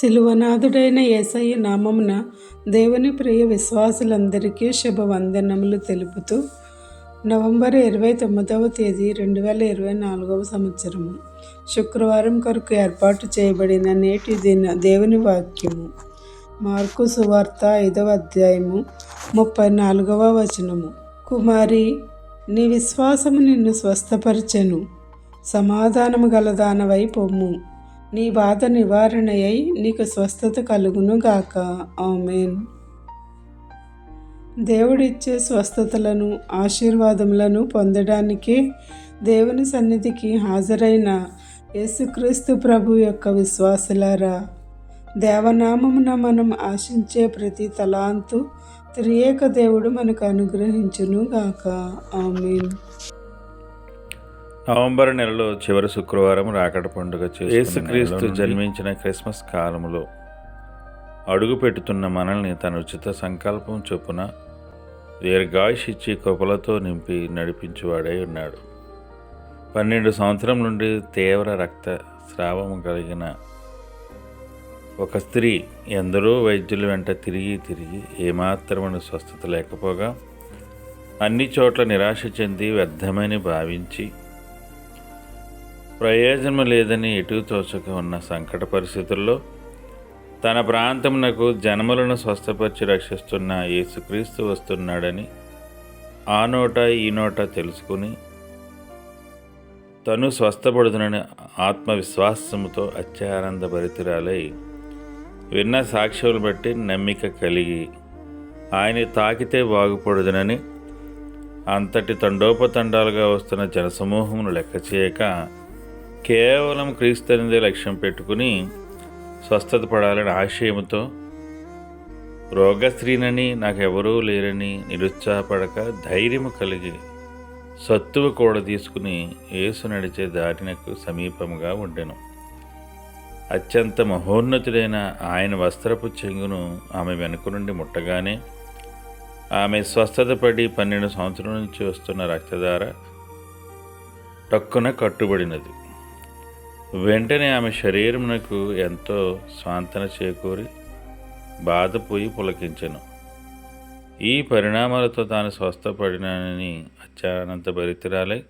శిలువనాథుడైన ఏసయ్య నామమున దేవుని ప్రియ విశ్వాసులందరికీ శుభవందనములు తెలుపుతూ నవంబర్ ఇరవై తొమ్మిదవ తేదీ రెండు వేల ఇరవై నాలుగవ సంవత్సరము. శుక్రవారం కొరకు ఏర్పాటు చేయబడిన నేటి దిన దేవుని వాక్యము. మార్కు సువార్త ఐదవ అధ్యాయము ముప్పై నాలుగవ వచనము. కుమారి నీ విశ్వాసము నిన్ను స్వస్థపరచెను. సమాధానము గలదానవై పొమ్ము. నీ బాధ నివారణయై నీకు స్వస్థత కలుగును గాక ఆమెన్. దేవుడిచ్చే స్వస్థతలను ఆశీర్వాదములను పొందడానికి దేవుని సన్నిధికి హాజరైన యేసుక్రీస్తు ప్రభు యొక్క విశ్వాసులారా దేవనామమున మనం ఆశించే ప్రతి తలాంతు త్రియేక దేవుడు మనకు అనుగ్రహించును గాక ఆమెన్. నవంబర్ నెలలో చివరి శుక్రవారం రాకడ పండుగ యేసుక్రీస్తు జన్మించిన క్రిస్మస్ కాలములో అడుగు పెట్టుతున్న మనల్ని తన ఉచిత సంకల్పం చొప్పున దీర్ఘాయుష్ ఇచ్చి కృపలతో నింపి నడిపించువాడై ఉన్నాడు. పన్నెండు సంవత్సరం నుండి తీవ్ర రక్త స్రావము కలిగిన ఒక స్త్రీ ఎందరో వైద్యుల వెంట తిరిగి తిరిగి ఏమాత్రమైన స్వస్థత లేకపోగా అన్ని చోట్ల నిరాశ చెంది వ్యర్థమని భావించి ప్రయోజనం లేదని ఎటు తోచక ఉన్న సంకట పరిస్థితుల్లో తన ప్రాంతమునకు జనములను స్వస్థపరిచి రక్షిస్తున్న యేసుక్రీస్తు వస్తున్నాడని ఆ నోట ఈ నోట తెలుసుకుని తను స్వస్థపడుతునని ఆత్మవిశ్వాసముతో అత్యానంద భరితురాలై విన్న సాక్ష్యములు బట్టి నమ్మిక కలిగి ఆయన తాకితే బాగుపడుదునని అంతటి తండోపతండాలుగా వస్తున్న జనసమూహమును లెక్క చేయక కేవలం క్రీస్తునిదే లక్ష్యం పెట్టుకుని స్వస్థత పడాలని ఆశయంతో రోగస్త్రీనని నాకెవరూ లేరని నిరుత్సాహపడక ధైర్యము కలిగి సత్తువ కూడా తీసుకుని యేసు నడిచే దారినకు సమీపముగా ఉండెను. అత్యంత మహోన్నతుడైన ఆయన వస్త్రపు చెంగును ఆమె వెనుక నుండి ముట్టగానే ఆమె స్వస్థత పడి పన్నెండు సంవత్సరాల నుంచి వస్తున్న రక్తధార టక్కున కట్టుబడినది. వెంటనే ఆమె శరీరమునకు ఎంతో స్వాంతన చేకూరి బాధపోయి పులకించెను. ఈ పరిణామాలతో తాను స్వస్థపడినని అత్యానంత భరితిరాలై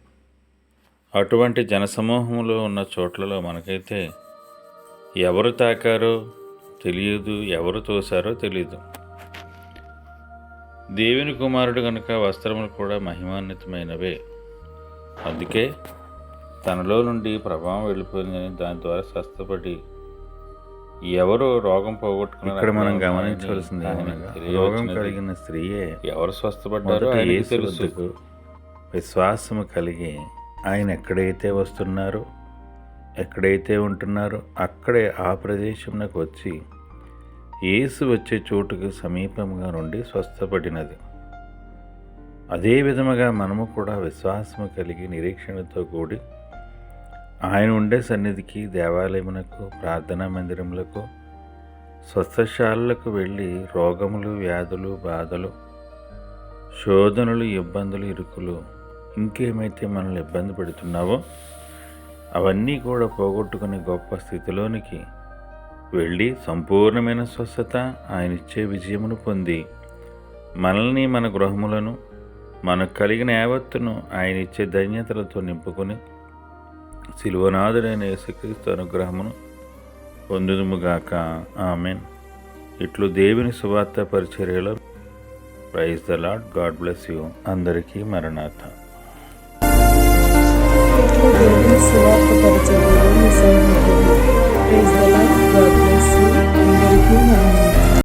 అటువంటి జనసమూహంలో ఉన్న చోట్లలో మనకైతే ఎవరు తాకారో తెలియదు ఎవరు తోసారో తెలియదు దేవుని కుమారుడు కనుక వస్త్రములు కూడా మహిమాన్వితమైనవే. అందుకే తనలో నుండి ప్రభావం వెళ్ళిపోయిందని దాని ద్వారా స్వస్థపడి ఎవరు రోగం పోగొట్టుకున్నారు ఇక్కడ మనం గమనించవలసింది రోగం కలిగిన స్త్రీయే ఎవరు స్వస్థపడ్డారో యేసు తెలుసు. విశ్వాసము కలిగి ఆయన ఎక్కడైతే వస్తున్నారో ఎక్కడైతే ఉంటున్నారో అక్కడే ఆ ప్రదేశంలోకి వచ్చి యేసు వచ్చే చోటుకు సమీపంగా నుండి స్వస్థపడినది. అదే విధముగా మనము కూడా విశ్వాసము కలిగి నిరీక్షణతో కూడి ఆయన ఉండే సన్నిధికి దేవాలయమునకు ప్రార్థనా మందిరములకు స్వస్థశాలలకు వెళ్ళి రోగములు వ్యాధులు బాధలు శోధనలు ఇబ్బందులు ఇరుకులు ఇంకేమైతే మనల్ని ఇబ్బంది పెడుతున్నావో అవన్నీ కూడా పోగొట్టుకునే గొప్ప స్థితిలోనికి వెళ్ళి సంపూర్ణమైన స్వస్థత ఆయన ఇచ్చే విజయమును పొంది మనల్ని మన గృహములను మనకు కలిగిన యావత్తును ఆయన ఇచ్చే ధన్యతలతో నింపుకొని శిలువనాథుడైన యేసుక్రీస్తు అనుగ్రహమును పొందుదుముగాక. ఆమెన్. ఇట్లు దేవుని సువార్త పరిచర్యలో praise the Lord God bless you. అందరికీ మరణాథ ప్రైజ్ ద లాడ్